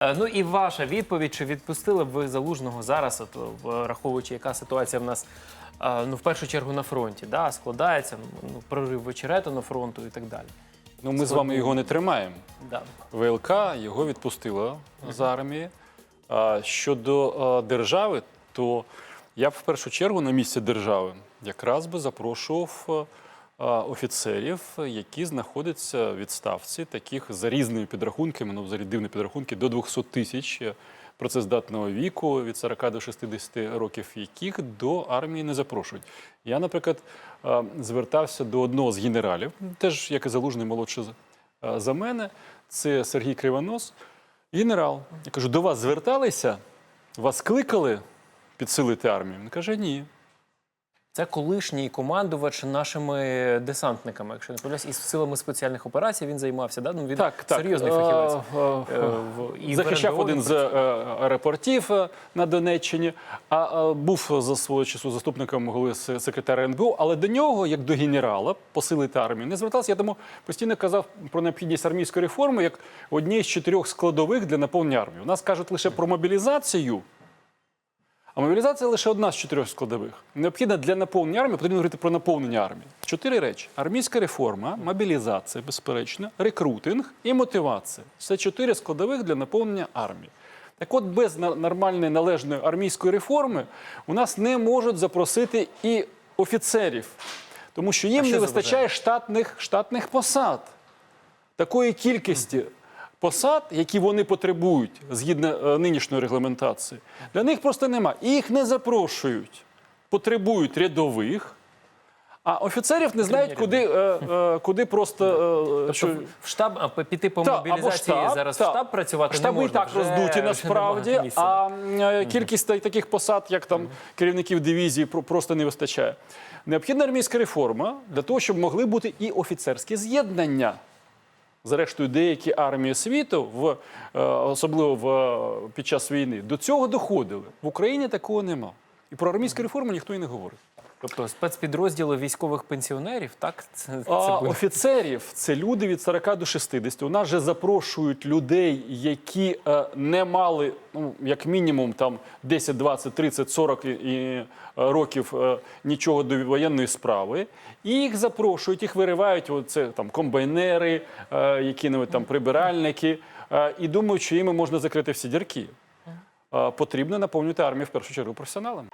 Е, Ну і ваша відповідь, чи відпустили б ви залужного зараз, от, враховуючи, яка ситуація в нас е, ну, в першу чергу на фронті, да, складається, ну, прорив вечеретину фронту і так далі. Ну, ми з вами його не тримаємо. Да. ВЛК його відпустила з армії. А щодо е, держави, то я б в першу чергу на місці держави якраз би запрошував офіцерів, які знаходяться в відставці, таких за різними підрахунками, ну взагалі дивні підрахунки, до 200 тисяч працездатного віку від 40 до 60 років, яких до армії не запрошують. Я, наприклад, звертався до одного з генералів, теж як і залужний молодший за- за мене, це Сергій Кривонос, генерал. Я кажу, до вас зверталися, вас кликали підсилити армію? Він каже, ні. Це колишній командувач нашими десантниками, якщо не помиляюсь, із силами спеціальних операцій він займався. Да? Ну, він Так, так. серйозний Е, фахівець. е, Е, і Захищав один з аеропортів на Донеччині, а був за свого часу заступником голови секретаря НБУ, але до нього, як до генерала, посилити армію, не звертався. Я тому постійно казав про необхідність армійської реформи як однієї з чотирьох складових для наповнення армії. У нас кажуть лише про мобілізацію. А мобілізація лише одна з чотирьох складових. Необхідна для наповнення армії, потрібно говорити про наповнення армії. Чотири речі: армійська реформа, мобілізація, безперечно, рекрутинг і мотивація. Це чотири складових для наповнення армії. Так от, без нормальної належної армійської реформи у нас не можуть запросити і офіцерів, тому що їм що не вистачає штатних, штатних посад такої кількості посад, які вони потребують згідно е, нинішньої регламентації, для них просто нема. І їх не запрошують. Потребують рядових, а офіцерів не знають, куди, е, е, куди просто. е, що- Тобто в штаб піти по мобілізації штаб, зараз та. в штаб працювати Штаби не і можна. так вже- роздуті насправді, а кількість та- таких посад, як там керівників дивізії, про- просто не вистачає. Необхідна армійська реформа для того, щоб могли бути і офіцерські з'єднання. Зрештою, деякі армії світу, в, е, особливо в, е, під час війни, до цього доходили. В Україні такого нема. І про армійську реформу ніхто і не говорить. Тобто спецпідрозділи військових пенсіонерів, так? Це, це А буде. офіцерів це люди від 40 до 60. У нас же запрошують людей, які е, не мали, ну як мінімум, там 10, 20, 30, 40 і, і, е, років е, нічого до воєнної справи. І їх запрошують, їх виривають. Це там комбайнери, е, які-небудь там прибиральники, е, і думають, що їм можна закрити всі дірки. Е, потрібно наповнювати армію в першу чергу професіоналами.